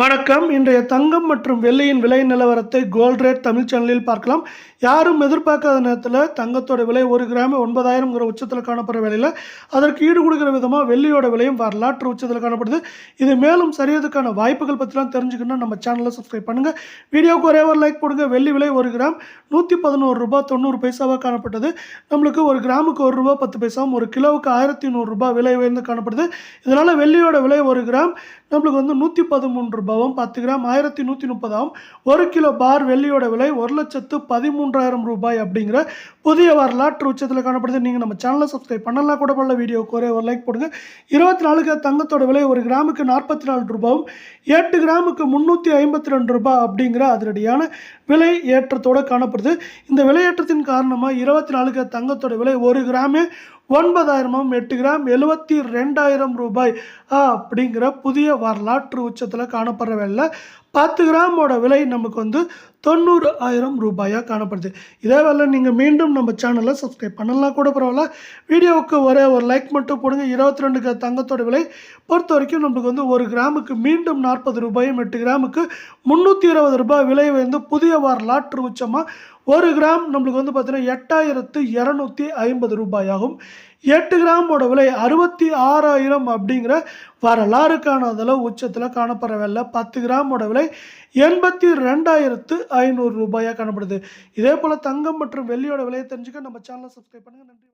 வணக்கம். இன்றைய தங்கம் மற்றும் வெள்ளியின் விலை நிலவரத்தை கோல்ட் ரேட் தமிழ் சேனலில் பார்க்கலாம். யாரும் எதிர்பார்க்காத நேரத்தில் தங்கத்தோட விலை ஒரு கிராம் ஒன்பதாயிரம்ங்கிற உச்சத்தில் காணப்படுற விலையில் அதற்கு ஈடு கொடுக்குற விதமாக வெள்ளியோட விலையும் வரலாற்று உச்சத்தில் காணப்படுது. இது மேலும் சரியதுக்கான வாய்ப்புகள் பற்றிலாம் தெரிஞ்சுக்கணும்னா நம்ம சேனலை சப்ஸ்கிரைப் பண்ணுங்கள் வீடியோவுக்கு ஒரே ஒரு லைக் போடுங்க. வெள்ளி விலை ஒரு கிராம் நூற்றி பதினோரு ரூபா தொண்ணூறு பைசாவாக காணப்பட்டது. நம்மளுக்கு ஒரு கிராமுக்கு ஒரு ரூபா பத்து பைசாவும் ஒரு கிலோவுக்கு ஆயிரத்தி நூறுரூபா விலை உயர்ந்து காணப்படுது. இதனால் வெள்ளியோட விலை ஒரு கிராம் நம்மளுக்கு வந்து நூற்றி பதிமூன்று பவம் பத்து கிராம் ஆயிரத்தி நூற்றி முப்பதாகவும் ஒரு கிலோ பார் வெள்ளியோட விலை ஒரு லட்சத்து பதிமூன்றாயிரம் ரூபாய் அப்படிங்கிற புதிய வரலாற்று உச்சத்தில் காணப்படுது. நீங்கள் நம்ம சேனலை சப்ஸ்கிரைப் பண்ணலாம் கூட பண்ணல வீடியோக்கு ஒரே ஒரு லைக் போடுங்க. இருபத்தி நாலுக்கு தங்கத்தோட விலை ஒரு கிராமுக்கு நாற்பத்தி நாலு ரூபாயும் எட்டு கிராமுக்கு முந்நூற்றி ஐம்பத்தி ரெண்டு ரூபாய் அப்படிங்கிற அதிரடியான விலை ஏற்றத்தோடு காணப்படுது. இந்த விலையேற்றத்தின் காரணமாக இருபத்தி நாலுக்கு தங்கத்தோட விலை ஒரு கிராமே ஒன்பதாயிரமும் எட்டு கிராம் எழுபத்தி ரெண்டாயிரம் ரூபாய் அப்படிங்கிற புதிய வரலாற்று உச்சத்தில் காணப்படுற வேலை. பத்து கிராமோட விலை நமக்கு வந்து தொண்ணூறு ஆயிரம் ரூபாயாக காணப்படுது. இதே வேலை நீங்கள் மீண்டும் நம்ம சேனலை சப்ஸ்கிரைப் பண்ணலாம் கூட பரவாயில்ல. வீடியோவுக்கு ஒரே ஒரு லைக் மட்டும் போடுங்க. இருபத்தி ரெண்டு தங்கத்தோட விலை. பொறுத்த வரைக்கும் நம்மளுக்கு வந்து ஒரு கிராமுக்கு மீண்டும் நாற்பது ரூபாயும் எட்டு கிராமுக்கு முந்நூற்றி இருபது ரூபாய் விலை வந்து புதிய வரலாற்று உச்சமாக ஒரு கிராம் நம்மளுக்கு வந்து பார்த்தீங்கன்னா எட்டாயிரத்து இரநூத்தி ஐம்பது ரூபாயாகும். எட்டு கிராமோட விலை அறுபத்தி ஆறாயிரம் அப்படிங்கிற வரலாறு காணாதளவு உச்சத்தில் காணப்படவில்லை. பத்து கிராமோட விலை எண்பத்தி ரெண்டாயிரத்து ஐநூறு ரூபாயாக காணப்படுது. இதே போல் தங்கம் மற்றும் வெள்ளியோட விலையை தெரிஞ்சுக்க நம்ம சேனலை சப்ஸ்கிரைப் பண்ணுங்கள் நன்றி.